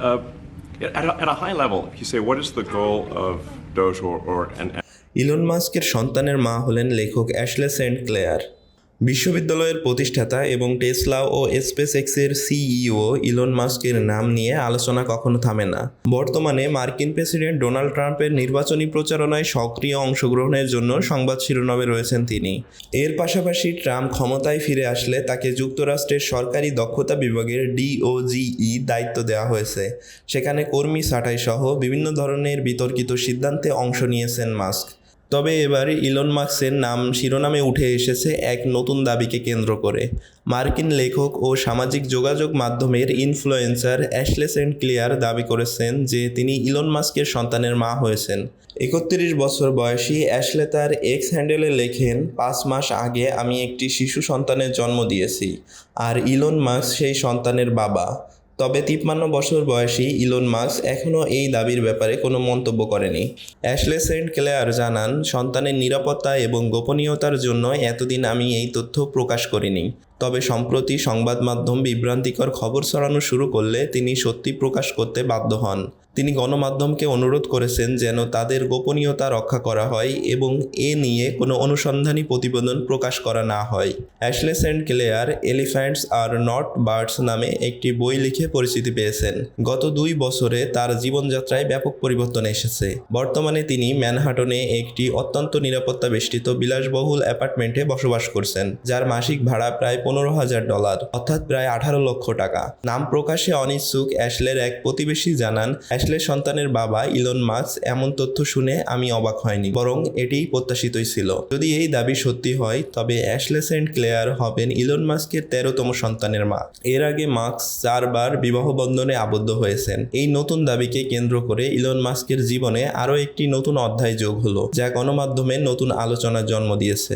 Uh, at, a, at a high level, if you say, what is the goal of Doge or, or an Elon মাস্কের সন্তানের মা হলেন লেখক Ashley Saint Claire বিশ্ববিদ্যালয়ের প্রতিষ্ঠাতা এবং টেসলা ও স্পেস এক্সের সিইও ইলন মাস্কের নাম নিয়ে আলোচনা কখনো থামে না। বর্তমানে মার্কিন প্রেসিডেন্ট ডোনাল্ড ট্রাম্পের নির্বাচনী প্রচারণায় সক্রিয় অংশগ্রহণের জন্য সংবাদ শিরোনামে রয়েছেন তিনি। এর পাশাপাশি ট্রাম্প ক্ষমতায় ফিরে আসলে তাকে যুক্তরাষ্ট্রের সরকারি দক্ষতা বিভাগের ডিওজিই দায়িত্ব দেওয়া হয়েছে। সেখানে কর্মী ছাঁটাই সহ বিভিন্ন ধরনের বিতর্কিত সিদ্ধান্তে অংশ নিয়েছেন মাস্ক। তবে এবার ইলন মার্কসের নাম শিরোনামে উঠে এসেছে এক নতুন দাবিকে কেন্দ্র করে। মার্কিন লেখক ও সামাজিক যোগাযোগ মাধ্যমের ইনফ্লুয়েন্সার অ্যাশলে সেন্ট ক্লিয়ার দাবি করেছেন যে তিনি ইলন মাস্কের সন্তানের মা হয়েছেন। একত্রিশ বছর বয়সী অ্যাশলে তার এক্স হ্যান্ডেলে লেখেন, পাঁচ মাস আগে আমি একটি শিশু সন্তানের জন্ম দিয়েছি, আর ইলন মাস্ক সেই সন্তানের বাবা। তবে তিপ্পান্ন বছর বয়সী ইলন মাস এখনও এই দাবির ব্যাপারে কোনো মন্তব্য করেনি। অ্যাশলে সেন্ট ক্লেয়ার জানান, সন্তানের নিরাপত্তা এবং গোপনীয়তার জন্য এতদিন আমি এই তথ্য প্রকাশ করিনি। তবে সম্প্রতি সংবাদ মাধ্যম বিভ্রান্তিকর খবর ছড়ানো শুরু করলে তিনি সত্যি প্রকাশ করতে বাধ্য হন। তিনি গণমাধ্যমকে অনুরোধ করেছেন যেন তাদের গোপনীয়তা রক্ষা করা হয় এবং এ নিয়ে কোনো অনুসন্ধানী প্রতিবেদন প্রকাশ করা না হয়। Ashley Saint Clair, elephants are not birds নামে একটি বই লিখে পরিচিতি পেয়েছেন। গত দুই বছরে তার জীবনযাত্রায় ব্যাপক পরিবর্তন এসেছে। বর্তমানে তিনি ম্যানহাটনে একটি অত্যন্ত নিরাপত্তা বেষ্টিত বিলাসবহুল অ্যাপার্টমেন্টে বসবাস করছেন, যার মাসিক ভাড়া প্রায় পনেরো হাজার ডলার, অর্থাৎ প্রায় আঠারো লক্ষ টাকা। নাম প্রকাশে অনিচ্ছুক অ্যাশলের এক প্রতিবেশী জানান অ্যাশলের সন্তানের বাবা ইলন মার্কস এমন তথ্য শুনে আমি অবাক হয়নি, বরং এটিই প্রত্যাশিতই ছিল। যদি এই দাবি সত্যি হয়, তবে অ্যাশলে সেন্ট ক্লেয়ার হবেন ইলন মাস্কের তেরোতম সন্তানের মা। এর আগে মার্কস চারবার বিবাহ বন্ধনে আবদ্ধ হয়েছেন। এই নতুন দাবিকে কেন্দ্র করে ইলন মাস্কের জীবনে আরও একটি নতুন অধ্যায় যোগ হলো, যা গণমাধ্যমে নতুন আলোচনার জন্ম দিয়েছে।